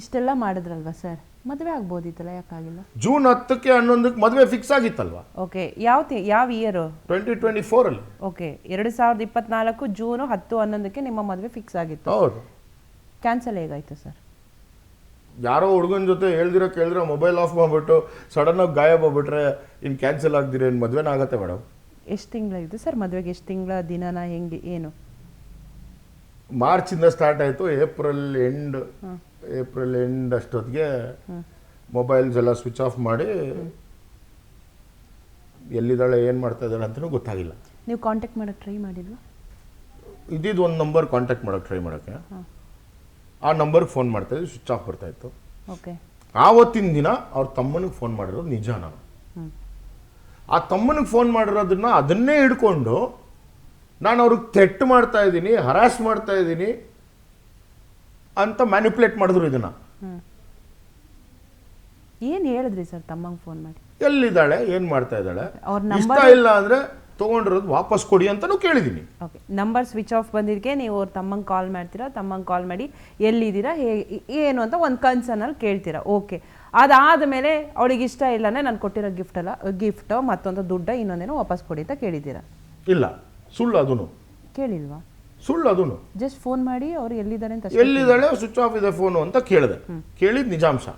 ಇಷ್ಟೆಲ್ಲ ಮಾಡಿದ್ರಲ್ವಾ ಸರ್? ಮದುವೆ ಆಗ್ಬೋದಿತ್ತಲ್ಲ ಯಾಕಾಗಿಲ್ಲ? ಜೂನ್ ಹತ್ತಕ್ಕೆ ಹನ್ನೊಂದಕ್ಕೆ ಮದುವೆ ಫಿಕ್ಸ್ ಆಗಿತ್ತಲ್ವಾ? ಓಕೆ ಯಾವ ತಿ ಯಾವ ಇಯರು ಟ್ವೆಂಟಿ ಟ್ವೆಂಟಿ ಫೋರಲ್ಲಿ ಓಕೆ ಎರಡು ಸಾವಿರದ ಇಪ್ಪತ್ನಾಲ್ಕು ಜೂನು ಹತ್ತು ಹನ್ನೊಂದಕ್ಕೆ ನಿಮ್ಮ ಮದುವೆ ಫಿಕ್ಸ್ ಆಗಿತ್ತು. ಹೌದು. ಕ್ಯಾನ್ಸಲ್ ಹೇಗಾಯ್ತು ಸರ್? ಯಾರೋ ಹುಡುಗನ ಜೊತೆ ಹೇಳ್ದಿರೋ ಕೇಳಿದ್ರೆ ಮೊಬೈಲ್ ಆಫ್ ಬುಟ್ಟು ಸಡನ್ ಆಗಿ ಗಾಯಬ್ ಆಗ್ಬಿಟ್ರೆ ಇನ್ನು ಕ್ಯಾನ್ಸಲ್ ಆಗ್ದಿರ ಇನ್ನು ಮದುವೆನ ಆಗತ್ತೆ ಮೇಡಮ್ ಎಷ್ಟು ತಿಂಗಳಾಗಿತ್ತು ಸರ್ ಮದುವೆಗೆ? ಎಷ್ಟು ತಿಂಗಳ ದಿನನ ಹೆಂಗೆ ಏನು? ಮಾರ್ಚಿಂದ ಸ್ಟಾರ್ಟ್ ಆಯಿತು ಏಪ್ರಿಲ್ ಎಂಡ್ ಏಪ್ರಿಲ್ ಎಂಡ್ ಅಷ್ಟೊತ್ತಿಗೆ ಮೊಬೈಲ್ಸ್ ಎಲ್ಲ ಸ್ವಿಚ್ ಆಫ್ ಮಾಡಿ ಎಲ್ಲಿದ್ದಾಳೆ ಏನು ಮಾಡ್ತಾ ಇದ್ದಾಳೆ ಅಂತಲೂ ಗೊತ್ತಾಗಿಲ್ಲ. ನೀವು ಕಾಂಟ್ಯಾಕ್ಟ್ ಮಾಡೋಕೆ ಟ್ರೈ ಮಾಡಿಲ್ವ? ಇದ್ದಿದ್ದು ಒಂದು ನಂಬರ್ ಕಾಂಟ್ಯಾಕ್ಟ್ ಮಾಡೋಕೆ ಟ್ರೈ ಮಾಡೋಕ್ಕೆ. ಆ ನಂಬರ್ಗೆ ಫೋನ್ ಮಾಡ್ತಾ ಇದ್ವಿ ಸ್ವಿಚ್ ಆಫ್ ಬರ್ತಾ ಇತ್ತು. ಓಕೆ ಆವತ್ತಿನ ದಿನ ಅವ್ರ ತಮ್ಮನಿಗೆ ಫೋನ್ ಮಾಡಿರೋದು ನಿಜ ನಾನು ಆ ತಮ್ಮನಿಗೆ ಫೋನ್ ಮಾಡಿರೋದನ್ನ ಅದನ್ನೇ ಹಿಡ್ಕೊಂಡು ನಾನು ಅವ್ರಿಗೆ ಥ್ರೆಟ್ ಮಾಡ್ತಾ ಇದ್ದೀನಿ ಹರಾಸ್ ಮಾಡ್ತಾ ಇದ್ದೀನಿ ಅಂತ ಮ್ಯಾನಿಪುಲೇಟ್ ಮಾಡಿದ್ರು ಇದನ್ನ. ಏನು ಹೇಳಿದ್ರಿ ಸರ್ ತಮ್ಮಂಗೆ ಫೋನ್ ಮಾಡಿ? ಎಲ್ಲಿದ್ದಾಳೆ ಏನು ಮಾಡ್ತಾ ಇದ್ದಾಳೆ? ಅವ್ರ ಇಷ್ಟ ಇಲ್ಲ ಅಂದರೆ ತೊಗೊಂಡಿರೋದು ವಾಪಸ್ ಕೊಡಿ ಅಂತಲೂ ಕೇಳಿದ್ದೀನಿ ಓಕೆ ನಂಬರ್ ಸ್ವಿಚ್ ಆಫ್ ಬಂದಿದ್ದಕ್ಕೆ ನೀವು ಅವ್ರ ತಮ್ಮಂಗೆ ಕಾಲ್ ಮಾಡ್ತೀರಾ ತಮ್ಮಂಗೆ ಕಾಲ್ ಮಾಡಿ ಎಲ್ಲಿದ್ದೀರಾ ಹೇ ಏನು ಅಂತ ಒಂದು ಕನ್ಸರ್ನಲ್ಲಿ ಕೇಳ್ತೀರಾ. ಓಕೆ ಅದಾದ ಮೇಲೆ ಅವಳಿಗೆ ಇಷ್ಟ ಇಲ್ಲನೇ ನಾನು ಕೊಟ್ಟಿರೋ ಗಿಫ್ಟ್ ಅಲ್ಲ ಗಿಫ್ಟೋ ಮತ್ತೊಂದು ದುಡ್ಡ ಇನ್ನೊಂದೇನೋ ವಾಪಸ್ ಕೊಡಿ ಅಂತ ಕೇಳಿದ್ದೀರಾ? ಇಲ್ಲ. ಸುಳ್ಳು ಅದನು. ಕೇಳಿಲ್ವಾ? ಸುಳ್ಳು ಅದನು. ಜಸ್ಟ್ ಫೋನ್ ಮಾಡಿ ಅವ್ರು ಎಲ್ಲಿದ್ದಾರೆ ಅಂತ ಎಲ್ಲಿದ್ದಾಳೆ? ಸ್ವಿಚ್ ಆಫ್ ಇದೆ ಫೋನು ಅಂತ ಕೇಳಿದೆ. ಕೇಳಿದ ನಿಜಾಂಶ.